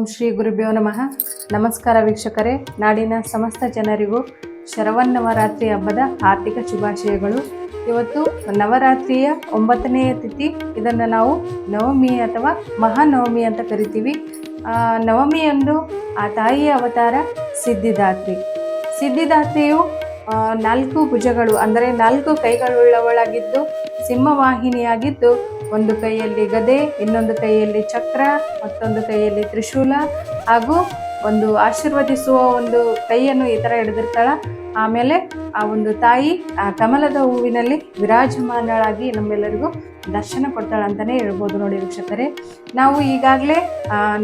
ಓಂ ಶ್ರೀ ಗುರುಭ್ಯೋ ನಮಃ. ನಮಸ್ಕಾರ ವೀಕ್ಷಕರೇ. ನಾಡಿನ ಸಮಸ್ತ ಜನರಿಗೂ ಶರವನ್ನವರಾತ್ರಿ ಹಬ್ಬದ ಆರ್ಥಿಕ ಶುಭಾಶಯಗಳು. ಇವತ್ತು ನವರಾತ್ರಿಯ ಒಂಬತ್ತನೆಯ ತಿಥಿ. ಇದನ್ನು ನಾವು ನವಮಿ ಅಥವಾ ಮಹಾನವಮಿ ಅಂತ ಕರಿತೀವಿ. ನವಮಿಯಂದು ಆ ತಾಯಿಯ ಅವತಾರ ಸಿದ್ಧಿದಾತ್ರಿ. ಸಿದ್ಧಿದಾತ್ರಿಯು ನಾಲ್ಕು ಭುಜಗಳು, ಅಂದರೆ ನಾಲ್ಕು ಕೈಗಳುಳ್ಳವಳಾಗಿದ್ದು, ಸಿಂಹವಾಹಿನಿಯಾಗಿದ್ದು ಒಂದು ಕೈಯಲ್ಲಿ ಗದೆ, ಇನ್ನೊಂದು ಕೈಯಲ್ಲಿ ಚಕ್ರ, ಮತ್ತೊಂದು ಕೈಯಲ್ಲಿ ತ್ರಿಶೂಲ ಹಾಗೂ ಒಂದು ಆಶೀರ್ವದಿಸುವ ಒಂದು ಕೈಯನ್ನು ಈ ಥರ ಹಿಡಿದಿರ್ತಾಳ. ಆಮೇಲೆ ಆ ಒಂದು ತಾಯಿ ಆ ಕಮಲದ ಹೂವಿನಲ್ಲಿ ವಿರಾಜಮಾನಳಾಗಿ ನಮ್ಮೆಲ್ಲರಿಗೂ ದರ್ಶನ ಕೊಡ್ತಾಳೆ ಅಂತಲೇ ಹೇಳ್ಬೋದು ನೋಡಿ ವೀಕ್ಷಕರೇ. ನಾವು ಈಗಾಗಲೇ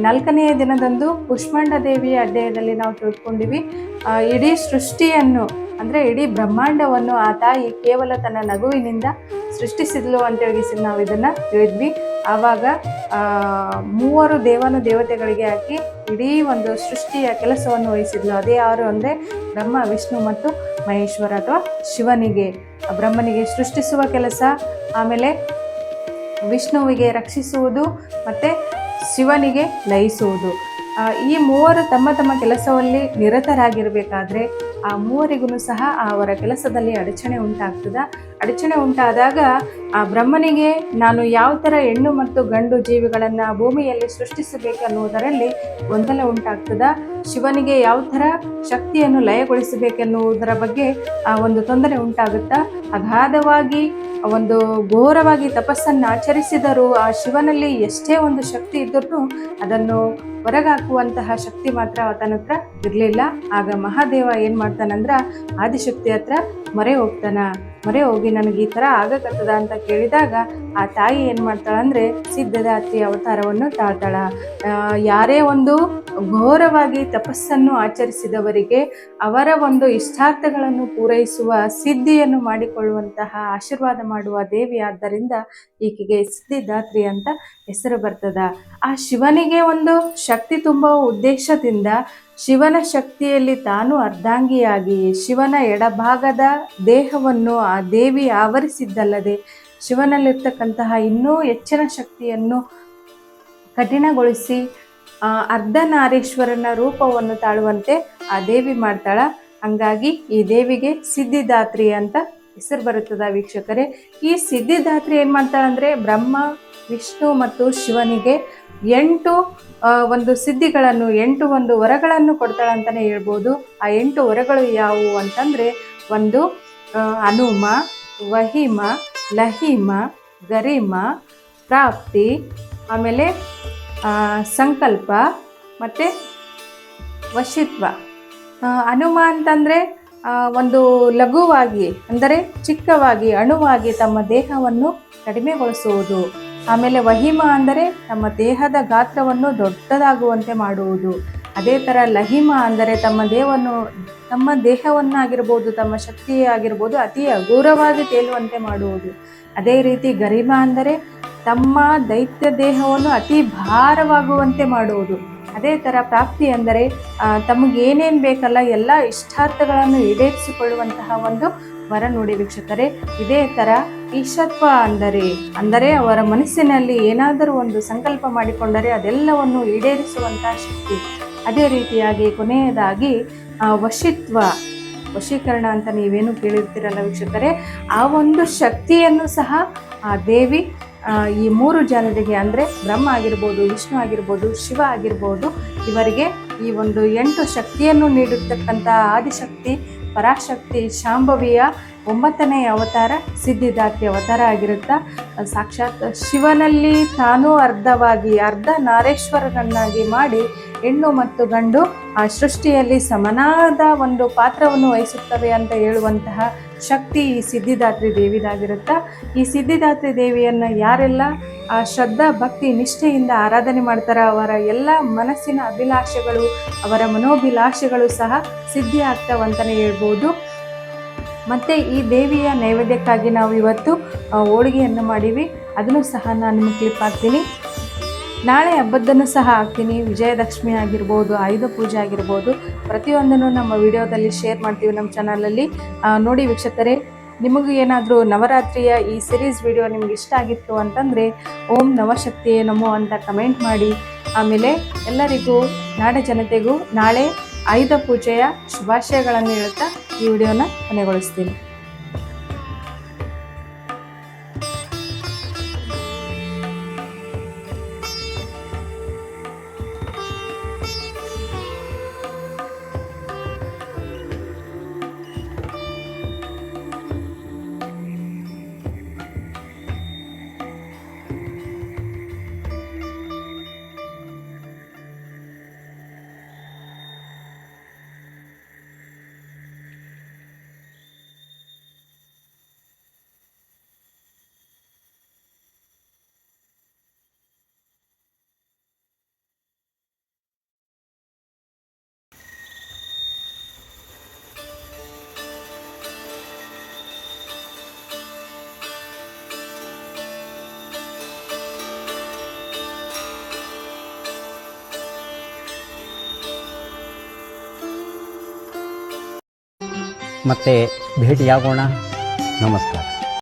ನಾಲ್ಕನೆಯ ದಿನದಂದು ಕುಷ್ಮಾಂಡ ದೇವಿಯ ಅಧ್ಯಾಯದಲ್ಲಿ ನಾವು ತಿಳ್ಕೊಂಡಿವಿ. ಇಡೀ ಸೃಷ್ಟಿಯನ್ನು, ಅಂದರೆ ಇಡೀ ಬ್ರಹ್ಮಾಂಡವನ್ನು ಆ ತಾಯಿ ಕೇವಲ ತನ್ನ ನಗುವಿನಿಂದ ಸೃಷ್ಟಿಸಿದ್ಲು ಅಂತೇಳಿ ನಾವು ಇದನ್ನು ತಿಳಿದ್ವಿ ಆವಾಗ ಮೂವರು ದೇವನು ದೇವತೆಗಳಿಗೆ ಹಾಕಿ ಇಡೀ ಒಂದು ಸೃಷ್ಟಿಯ ಕೆಲಸವನ್ನು ವಹಿಸಿದ್ಲು. ಅದೇ ಯಾರು ಅಂದರೆ ಬ್ರಹ್ಮ, ವಿಷ್ಣು ಮತ್ತು ಮಹೇಶ್ವರ ಅಥವಾ ಶಿವನಿಗೆ. ಬ್ರಹ್ಮನಿಗೆ ಸೃಷ್ಟಿಸುವ ಕೆಲಸ, ಆಮೇಲೆ ವಿಷ್ಣುವಿಗೆ ರಕ್ಷಿಸುವುದು ಮತ್ತು ಶಿವನಿಗೆ ಲಯಿಸುವುದು. ಈ ಮೂವರು ತಮ್ಮ ತಮ್ಮ ಕೆಲಸದಲ್ಲಿ ನಿರತರಾಗಿರಬೇಕಾದ್ರೆ ಆ ಮೂವರಿಗೂ ಸಹ ಅವರ ಕೆಲಸದಲ್ಲಿ ಅಡಚಣೆ ಉಂಟಾಗ್ತದ. ಅಡಚಣೆ ಉಂಟಾದಾಗ ಆ ಬ್ರಹ್ಮನಿಗೆ ನಾನು ಯಾವ ಥರ ಹೆಣ್ಣು ಮತ್ತು ಗಂಡು ಜೀವಿಗಳನ್ನು ಭೂಮಿಯಲ್ಲಿ ಸೃಷ್ಟಿಸಬೇಕೆನ್ನುವುದರಲ್ಲಿ ಗೊಂದಲ ಉಂಟಾಗ್ತದ. ಶಿವನಿಗೆ ಯಾವ ಥರ ಶಕ್ತಿಯನ್ನು ಲಯಗೊಳಿಸಬೇಕೆನ್ನುವುದರ ಬಗ್ಗೆ ಆ ಒಂದು ತೊಂದರೆ ಉಂಟಾಗುತ್ತಾ. ಅಗಾಧವಾಗಿ ಒಂದು ಘೋರವಾಗಿ ತಪಸ್ಸನ್ನು ಆಚರಿಸಿದರೂ ಆ ಶಿವನಲ್ಲಿ ಎಷ್ಟೇ ಒಂದು ಶಕ್ತಿ ಇದ್ದರೂ ಅದನ್ನು ಹೊರಗಾಕುವಂತಹ ಶಕ್ತಿ ಮಾತ್ರ ಆತನ ಹತ್ರ ಇರಲಿಲ್ಲ. ಆಗ ಮಹಾದೇವ ಏನು ಮಾಡ್ತಾನಂದ್ರ ಆದಿಶಕ್ತಿ ಹತ್ರ ಮೊರೆ ಹೋಗ್ತಾನ. ಮೊರೆ ಹೋಗಿ ನನಗೆ ಈ ಥರ ಆಗಕತ್ತದ ಅಂತ ಕೇಳಿದಾಗ ಆ ತಾಯಿ ಏನು ಮಾಡ್ತಾಳಂದರೆ ಸಿದ್ಧದ ಅತ್ತಿ ಅವತಾರವನ್ನು ತಾಳ್ತಾಳ. ಯಾರೇ ಒಂದು ಘೋರವಾಗಿ ತಪಸ್ಸನ್ನು ಆಚರಿಸಿದವರಿಗೆ ಅವರ ಒಂದು ಇಷ್ಟಾರ್ಥಗಳನ್ನು ಪೂರೈಸುವ ಸಿದ್ಧಿಯನ್ನು ಮಾಡಿಕೊಳ್ಳುವಂತಹ ಆಶೀರ್ವಾದ ಮಾಡುವ ದೇವಿ ಆದ್ದರಿಂದ ಈಕೆಗೆ ಸಿದ್ಧಿದಾತ್ರಿ ಅಂತ ಹೆಸರು ಬರ್ತದ. ಆ ಶಿವನಿಗೆ ಒಂದು ಶಕ್ತಿ ತುಂಬುವ ಉದ್ದೇಶದಿಂದ ಶಿವನ ಶಕ್ತಿಯಲ್ಲಿ ತಾನು ಅರ್ಧಾಂಗಿಯಾಗಿ ಶಿವನ ಎಡಭಾಗದ ದೇಹವನ್ನು ದೇವಿ ಆವರಿಸಿದ್ದಲ್ಲದೆ ಶಿವನಲ್ಲಿರ್ತಕ್ಕಂತಹ ಇನ್ನೂ ಹೆಚ್ಚಿನ ಶಕ್ತಿಯನ್ನು ಕಠಿಣಗೊಳಿಸಿ ಆ, ಅರ್ಧನಾರೀಶ್ವರನ ರೂಪವನ್ನು ತಾಳುವಂತೆ ಆ ದೇವಿ ಮಾಡ್ತಾಳ. ಹಂಗಾಗಿ ಈ ದೇವಿಗೆ ಸಿದ್ಧಿದಾತ್ರಿ ಅಂತ ಹೆಸರು ಬರುತ್ತದ ವೀಕ್ಷಕರೇ. ಈ ಸಿದ್ಧಿದಾತ್ರಿ ಏನು ಮಾಡ್ತಾಳಂದರೆ ಬ್ರಹ್ಮ ವಿಷ್ಣು ಮತ್ತು ಶಿವನಿಗೆ ಎಂಟು ಆ, ಒಂದು ಸಿದ್ಧಿಗಳನ್ನು ಎಂಟು ಒಂದು ವರಗಳನ್ನು ಕೊಡ್ತಾಳೆ ಅಂತಲೇ ಹೇಳ್ಬೋದು. ಆ ಎಂಟು ವರಗಳು ಯಾವುವು ಅಂತಂದರೆ ಒಂದು ಆ, ಹನುಮ ವಹಿಮ, ಲಹಿಮ, ಗರಿಮ, ಪ್ರಾಪ್ತಿ, ಆಮೇಲೆ ಸಂಕಲ್ಪ, ಮತ್ತು ವಶಿತ್ವ. ಹನುಮ ಅಂತಂದರೆ ಒಂದು ಲಘುವಾಗಿ, ಅಂದರೆ ಚಿಕ್ಕವಾಗಿ, ಅಣುವಾಗಿ ತಮ್ಮ ದೇಹವನ್ನು ಕಡಿಮೆಗೊಳಿಸುವುದು. ಆಮೇಲೆ ವಹಿಮ ಅಂದರೆ ತಮ್ಮ ದೇಹದ ಗಾತ್ರವನ್ನು ದೊಡ್ಡದಾಗುವಂತೆ ಮಾಡುವುದು. ಅದೇ ಥರ ಲಹಿಮ ಅಂದರೆ ತಮ್ಮ ದೇಹವನ್ನು, ತಮ್ಮ ದೇಹವನ್ನಾಗಿರ್ಬೋದು, ತಮ್ಮ ಶಕ್ತಿಯಾಗಿರ್ಬೋದು ಅತಿ ಹಗುರವಾಗಿ ತೇಲುವಂತೆ ಮಾಡುವುದು. ಅದೇ ರೀತಿ ಗರಿಮ ಅಂದರೆ ತಮ್ಮ ದೈತ್ಯ ದೇಹವನ್ನು ಅತಿ ಭಾರವಾಗುವಂತೆ ಮಾಡುವುದು. ಅದೇ ಥರ ಪ್ರಾಪ್ತಿ ಅಂದರೆ ತಮಗೇನೇನು ಬೇಕಲ್ಲ ಎಲ್ಲ ಇಷ್ಟಾರ್ಥಗಳನ್ನು ಈಡೇರಿಸಿಕೊಳ್ಳುವಂತಹ ಒಂದು ವರ ನೋಡಿ ವೀಕ್ಷಕರೇ. ಇದೇ ಥರ ಈಶತ್ವ ಅಂದರೆ ಅಂದರೆ ಅವರ ಮನಸ್ಸಿನಲ್ಲಿ ಏನಾದರೂ ಒಂದು ಸಂಕಲ್ಪ ಮಾಡಿಕೊಂಡರೆ ಅದೆಲ್ಲವನ್ನು ಈಡೇರಿಸುವಂತಹ ಶಕ್ತಿ. ಅದೇ ರೀತಿಯಾಗಿ ಕೊನೆಯದಾಗಿ ವಶಿತ್ವ, ವಶೀಕರಣ ಅಂತ ನೀವೇನು ಕೇಳಿರ್ತೀರಲ್ಲ ವೀಕ್ಷಕರೇ, ಆ ಒಂದು ಶಕ್ತಿಯನ್ನು ಸಹ ಆ ದೇವಿ ಈ ಮೂರು ಜನರಿಗೆ ಅಂದರೆ ಬ್ರಹ್ಮ ಆಗಿರ್ಬೋದು, ವಿಷ್ಣು ಆಗಿರ್ಬೋದು, ಶಿವ ಆಗಿರ್ಬೋದು, ಇವರಿಗೆ ಈ ಒಂದು ಎಂಟು ಶಕ್ತಿಯನ್ನು ನೀಡಿರ್ತಕ್ಕಂಥ ಆದಿಶಕ್ತಿ ಪರಾಶಕ್ತಿ ಶಾಂಭವಿಯ ಒಂಬತ್ತನೇ ಅವತಾರ ಸಿದ್ಧಿದಾತ್ರಿ ಅವತಾರ ಆಗಿರುತ್ತಾ. ಸಾಕ್ಷಾತ್ ಶಿವನಲ್ಲಿ ತಾನೂ ಅರ್ಧವಾಗಿ, ಅರ್ಧ ನಾರೇಶ್ವರನನ್ನಾಗಿ ಮಾಡಿ ಹೆಣ್ಣು ಮತ್ತು ಗಂಡು ಆ ಸೃಷ್ಟಿಯಲ್ಲಿ ಸಮನಾದ ಒಂದು ಪಾತ್ರವನ್ನು ವಹಿಸುತ್ತವೆ ಅಂತ ಹೇಳುವಂತಹ ಶಕ್ತಿ ಈ ಸಿದ್ಧಿದಾತ್ರಿ ದೇವಿದಾಗಿರುತ್ತಾ. ಈ ಸಿದ್ಧಿದಾತ್ರಿ ದೇವಿಯನ್ನು ಯಾರೆಲ್ಲ ಆ ಶ್ರದ್ಧಾ, ಭಕ್ತಿ, ನಿಷ್ಠೆಯಿಂದ ಆರಾಧನೆ ಮಾಡ್ತಾರೆ. ಅವರ ಎಲ್ಲ ಮನಸ್ಸಿನ ಅಭಿಲಾಷೆಗಳು, ಅವರ ಮನೋಭಿಲಾಷೆಗಳು ಸಹ ಸಿದ್ಧಿ ಆಗ್ತಾವಂತಲೇ ಹೇಳ್ಬೋದು. ಮತ್ತು ಈ ದೇವಿಯ ನೈವೇದ್ಯಕ್ಕಾಗಿ ನಾವು ಇವತ್ತು ಹೋಳಿಗೆಯನ್ನು ಮಾಡೀವಿ. ಅದನ್ನು ಸಹ ನಾನು ನಿಮಗೆ ಕ್ಲಿಪ್ ಹಾಕ್ತೀನಿ. ನಾಳೆ ಹಬ್ಬದ್ದನ್ನು ಸಹ ಹಾಕ್ತೀನಿ. ವಿಜಯದಶಮಿ ಆಗಿರ್ಬೋದು, ಆಯುಧ ಪೂಜೆ ಆಗಿರ್ಬೋದು. ಪ್ರತಿಯೊಂದನ್ನು ನಮ್ಮ ವಿಡಿಯೋದಲ್ಲಿ ಶೇರ್ ಮಾಡ್ತೀವಿ ನಮ್ಮ ಚಾನಲಲ್ಲಿ ನೋಡಿ ವೀಕ್ಷಕರೇ ನಿಮಗೂ ಏನಾದರೂ ನವರಾತ್ರಿಯ ಈ ಸಿರೀಸ್ ವಿಡಿಯೋ ನಿಮ್ಗೆ ಇಷ್ಟ ಆಗಿತ್ತು ಅಂತಂದರೆ, ಓಂ ನವಶಕ್ತಿಯೇ ನಮೋ ಅಂತ ಕಮೆಂಟ್ ಮಾಡಿ. ಆಮೇಲೆ ಎಲ್ಲರಿಗೂ, ನಾಡ ಜನತೆಗೂ ನಾಳೆ ಆಯುಧ ಪೂಜೆಯ ಶುಭಾಶಯಗಳನ್ನು ಹೇಳುತ್ತಾ ಈ ವಿಡಿಯೋನ ಕೊನೆಗೊಳಿಸ್ತೀನಿ. ಮತ್ತೆ ಭೇಟಿಯಾಗೋಣ. ನಮಸ್ಕಾರ.